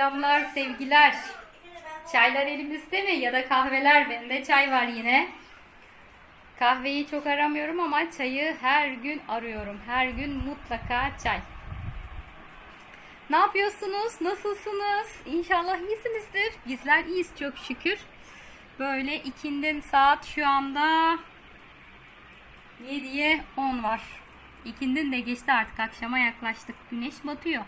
selamlar, sevgiler. Çaylar elimizde mi ya da kahveler? Bende çay var yine. Kahveyi çok aramıyorum ama çayı her gün arıyorum. Her gün mutlaka çay. Ne yapıyorsunuz? Nasılsınız? İnşallah iyisinizdir. Bizler iyiyiz çok şükür. Böyle ikindin saat şu anda 7'ye 10 var. İkindin de geçti artık akşama yaklaştık. Güneş batıyor.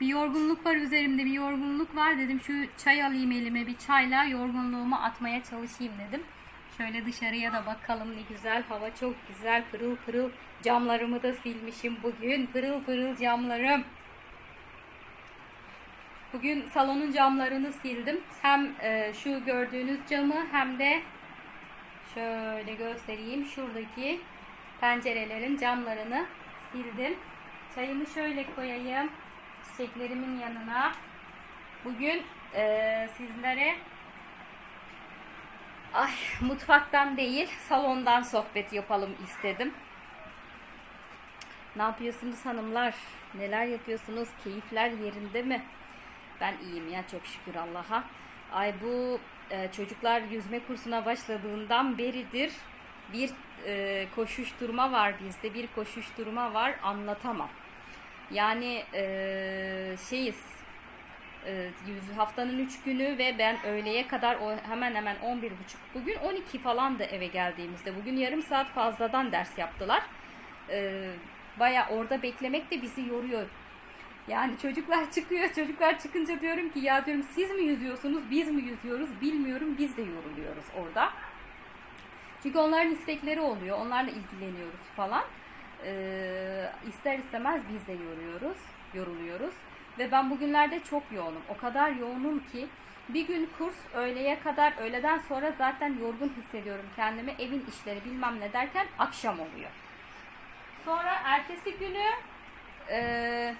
Bir yorgunluk var üzerimde bir yorgunluk var dedim şu çay alayım elime bir çayla yorgunluğumu atmaya çalışayım dedim. Şöyle dışarıya da bakalım ne güzel hava çok güzel pırıl pırıl camlarımı da silmişim bugün pırıl pırıl camlarım. Bugün salonun camlarını sildim. Hem e, şu gördüğünüz camı hem de şöyle göstereyim. Şuradaki pencerelerin camlarını sildim. Çayımı şöyle koyayım. Çiçeklerimin yanına. Bugün e, sizlere ay mutfaktan değil salondan sohbet yapalım istedim. Ne yapıyorsunuz hanımlar? Neler yapıyorsunuz? Keyifler yerinde mi? Ben iyiyim ya çok şükür Allah'a. Ay bu e, çocuklar yüzme kursuna başladığından beridir bir e, koşuşturma var bizde. Bir koşuşturma var anlatamam. Yani e, şeyiz e, haftanın 3 günü ve ben öğleye kadar o hemen hemen 11 buçuk bugün 12 falan da eve geldiğimizde bugün yarım saat fazladan ders yaptılar. E, Baya orada beklemek de bizi yoruyor. Yani çocuklar çıkıyor. Çocuklar çıkınca diyorum ki ya diyorum siz mi yüzüyorsunuz biz mi yüzüyoruz bilmiyorum biz de yoruluyoruz orada. Çünkü onların istekleri oluyor. Onlarla ilgileniyoruz falan. Ee, ister istemez biz de yoruyoruz, yoruluyoruz. Ve ben bugünlerde çok yoğunum. O kadar yoğunum ki bir gün kurs öğleye kadar, öğleden sonra zaten yorgun hissediyorum kendimi. Evin işleri bilmem ne derken akşam oluyor. Sonra ertesi günü eee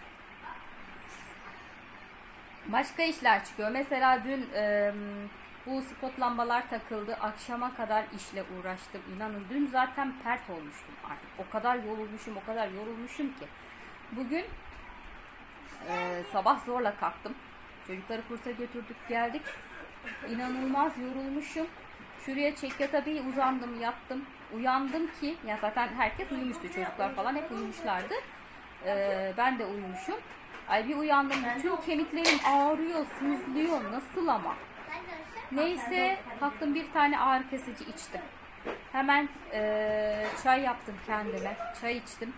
Başka işler çıkıyor. Mesela dün e, bu spot lambalar takıldı. Akşama kadar işle uğraştım. İnanın dün zaten pert olmuştum artık. O kadar yorulmuşum, o kadar yorulmuşum ki. Bugün e, sabah zorla kalktım. Çocukları kursa götürdük geldik. İnanılmaz yorulmuşum. Şuraya çekyata bir uzandım yattım. Uyandım ki ya zaten herkes uyumuştu çocuklar falan hep uyumuşlardı. E, ben de uyumuşum. Ay bir uyandım bütün kemiklerim ağrıyor, sızlıyor. Nasıl ama? Neyse kalktım bir tane ağrı kesici içtim. Hemen eee, çay yaptım kendime. Çay içtim.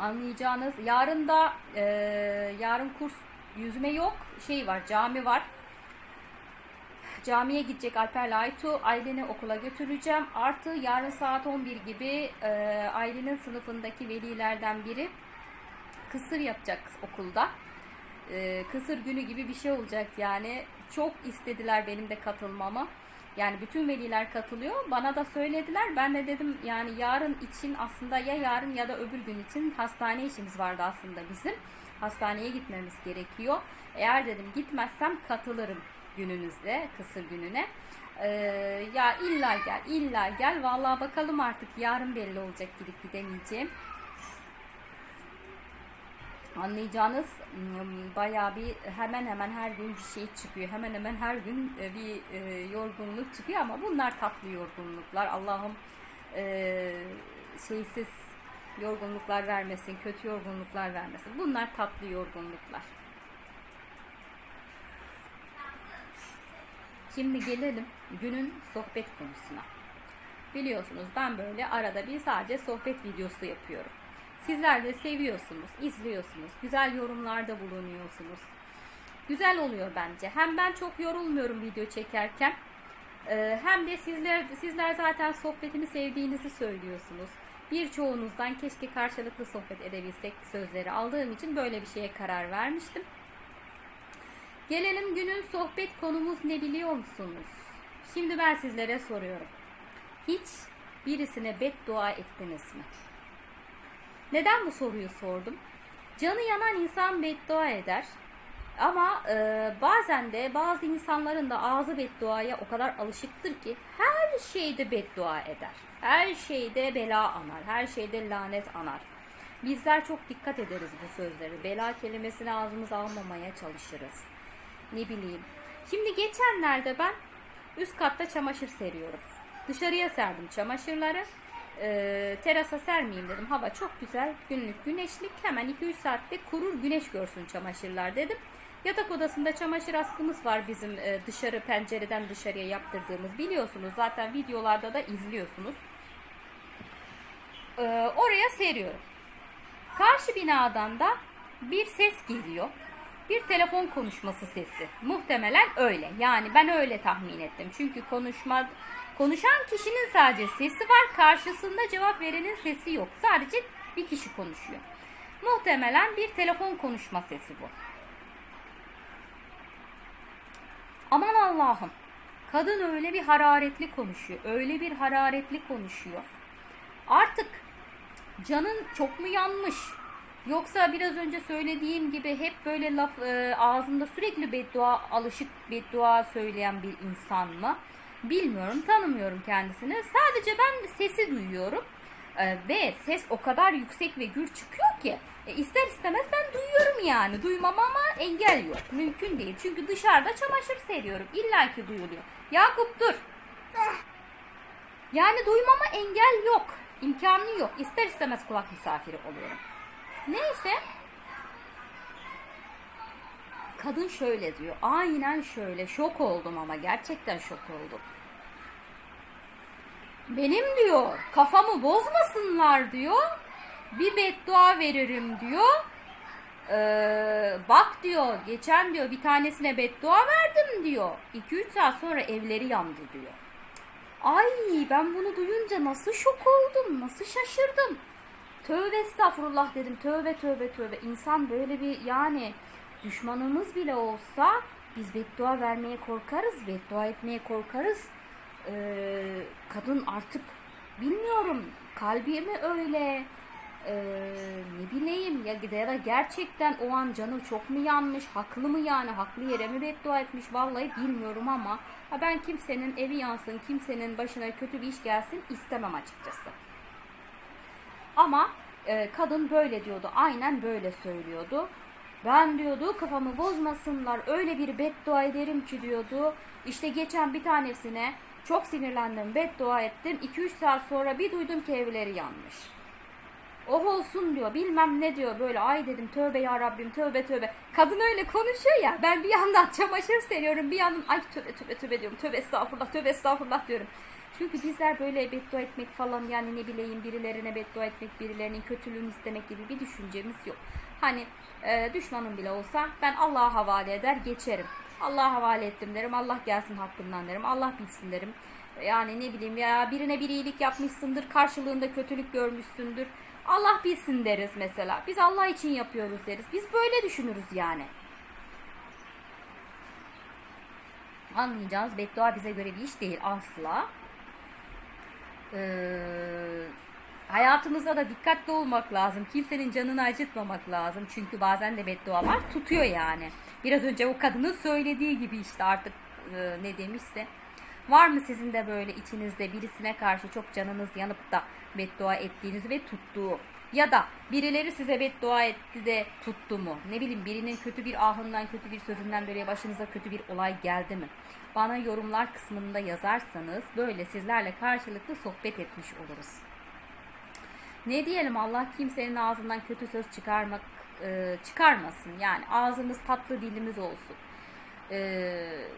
Anlayacağınız yarın da eee, yarın kurs yüzme yok. Şey var cami var. Camiye gidecek Alper'le Aytu. Aylin'i okula götüreceğim. Artı yarın saat 11 gibi e, Aylin'in sınıfındaki velilerden biri kısır yapacak okulda. E, kısır günü gibi bir şey olacak yani. Çok istediler benim de katılmamı. Yani bütün veliler katılıyor. Bana da söylediler. Ben de dedim yani yarın için aslında ya yarın ya da öbür gün için hastane işimiz vardı aslında bizim. Hastaneye gitmemiz gerekiyor. Eğer dedim gitmezsem katılırım gününüzde, kısır gününe. Ee, ya illa gel, illa gel. Vallahi bakalım artık yarın belli olacak gidip gidemeyeceğim. Anlayacağınız ım, bayağı bir hemen hemen her gün bir şey çıkıyor. Hemen hemen her gün e, bir e, yorgunluk çıkıyor ama bunlar tatlı yorgunluklar. Allah'ım e, şeysiz yorgunluklar vermesin, kötü yorgunluklar vermesin. Bunlar tatlı yorgunluklar. Şimdi gelelim günün sohbet konusuna. Biliyorsunuz ben böyle arada bir sadece sohbet videosu yapıyorum. Sizler de seviyorsunuz, izliyorsunuz, güzel yorumlarda bulunuyorsunuz. Güzel oluyor bence. Hem ben çok yorulmuyorum video çekerken, e, hem de sizler sizler zaten sohbetimi sevdiğinizi söylüyorsunuz. Birçoğunuzdan keşke karşılıklı sohbet edebilsek sözleri aldığım için böyle bir şeye karar vermiştim. Gelelim günün sohbet konumuz ne biliyor musunuz? Şimdi ben sizlere soruyorum. Hiç birisine beddua ettiniz mi? Neden bu soruyu sordum? Canı yanan insan beddua eder. Ama e, bazen de bazı insanların da ağzı bedduaya o kadar alışıktır ki her şeyde beddua eder. Her şeyde bela anar, her şeyde lanet anar. Bizler çok dikkat ederiz bu sözleri. Bela kelimesini ağzımıza almamaya çalışırız. Ne bileyim. Şimdi geçenlerde ben üst katta çamaşır seriyorum. Dışarıya serdim çamaşırları. Ee, terasa sermeyeyim dedim. Hava çok güzel. Günlük güneşlik. Hemen 2-3 saatte kurur güneş görsün çamaşırlar dedim. Yatak odasında çamaşır askımız var bizim e, dışarı pencereden dışarıya yaptırdığımız biliyorsunuz. Zaten videolarda da izliyorsunuz. Ee, oraya seriyorum. Karşı binadan da bir ses geliyor. Bir telefon konuşması sesi. Muhtemelen öyle. Yani ben öyle tahmin ettim. Çünkü konuşma konuşan kişinin sadece sesi var. Karşısında cevap verenin sesi yok. Sadece bir kişi konuşuyor. Muhtemelen bir telefon konuşma sesi bu. Aman Allah'ım. Kadın öyle bir hararetli konuşuyor. Öyle bir hararetli konuşuyor. Artık canın çok mu yanmış? Yoksa biraz önce söylediğim gibi hep böyle laf e, ağzında sürekli beddua alışık beddua söyleyen bir insan mı? Bilmiyorum, tanımıyorum kendisini. Sadece ben sesi duyuyorum. E, ve ses o kadar yüksek ve gür çıkıyor ki e, ister istemez ben duyuyorum yani. Duymam ama engel yok. Mümkün değil. Çünkü dışarıda çamaşır seriyorum. İlla ki duyuluyor. Yakup dur. Yani duymama engel yok. İmkanı yok. İster istemez kulak misafiri oluyorum. Neyse. Kadın şöyle diyor. Aynen şöyle. Şok oldum ama gerçekten şok oldum. Benim diyor kafamı bozmasınlar diyor. Bir beddua veririm diyor. Ee, bak diyor geçen diyor bir tanesine beddua verdim diyor. 2-3 saat sonra evleri yandı diyor. Ay ben bunu duyunca nasıl şok oldum, nasıl şaşırdım. Tövbe estağfurullah dedim. Tövbe tövbe tövbe. İnsan böyle bir yani düşmanımız bile olsa biz beddua vermeye korkarız, beddua etmeye korkarız. Ee, kadın artık bilmiyorum kalbi mi öyle ee, ne bileyim ya, ya gerçekten o an canı çok mu yanmış haklı mı yani haklı yere mi beddua etmiş vallahi bilmiyorum ama ha ben kimsenin evi yansın kimsenin başına kötü bir iş gelsin istemem açıkçası. Ama e, kadın böyle diyordu. Aynen böyle söylüyordu. Ben diyordu kafamı bozmasınlar öyle bir beddua ederim ki diyordu. İşte geçen bir tanesine çok sinirlendim beddua ettim. 2-3 saat sonra bir duydum ki evleri yanmış. Oh olsun diyor bilmem ne diyor böyle ay dedim tövbe ya Rabbim tövbe tövbe. Kadın öyle konuşuyor ya ben bir yandan çamaşır seriyorum bir yandan ay tövbe tövbe tövbe diyorum tövbe estağfurullah tövbe estağfurullah diyorum. Çünkü bizler böyle beddua etmek falan yani ne bileyim birilerine beddua etmek, birilerinin kötülüğünü istemek gibi bir düşüncemiz yok. Hani e, düşmanım bile olsa ben Allah'a havale eder geçerim. Allah'a havale ettim derim. Allah gelsin hakkından derim. Allah bilsin derim. Yani ne bileyim ya birine bir iyilik yapmışsındır. Karşılığında kötülük görmüşsündür. Allah bilsin deriz mesela. Biz Allah için yapıyoruz deriz. Biz böyle düşünürüz yani. Anlayacağınız beddua bize göre bir iş değil asla. Ee, hayatımızda da dikkatli olmak lazım. Kimsenin canını acıtmamak lazım. Çünkü bazen de beddualar tutuyor yani. Biraz önce o kadının söylediği gibi işte artık e, ne demişse. Var mı sizin de böyle içinizde birisine karşı çok canınız yanıp da beddua ettiğiniz ve tuttuğu? Ya da birileri size beddua etti de tuttu mu? Ne bileyim birinin kötü bir ahından, kötü bir sözünden böyle başınıza kötü bir olay geldi mi? Bana yorumlar kısmında yazarsanız böyle sizlerle karşılıklı sohbet etmiş oluruz. Ne diyelim Allah kimsenin ağzından kötü söz çıkarmak e, çıkarmasın. Yani ağzımız tatlı dilimiz olsun. E,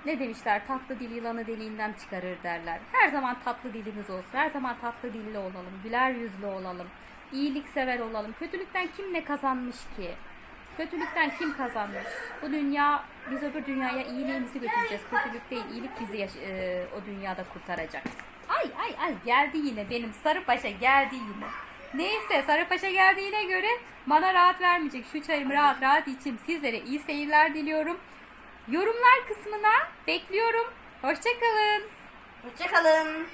ne demişler tatlı dil yılanı deliğinden çıkarır derler. Her zaman tatlı dilimiz olsun. Her zaman tatlı dilli olalım. Güler yüzlü olalım. İyiliksever olalım. Kötülükten kim ne kazanmış ki? Kötülükten kim kazanmış? Bu dünya, biz öbür dünyaya iyiliğimizi götüreceğiz. Kötülük değil, iyilik bizi yaş- e, o dünyada kurtaracak. Ay ay ay geldi yine benim Sarı Paşa geldi yine. Neyse Sarı Paşa geldiğine göre bana rahat vermeyecek. Şu çayımı rahat rahat içeyim. Sizlere iyi seyirler diliyorum. Yorumlar kısmına bekliyorum. Hoşçakalın. Hoşçakalın.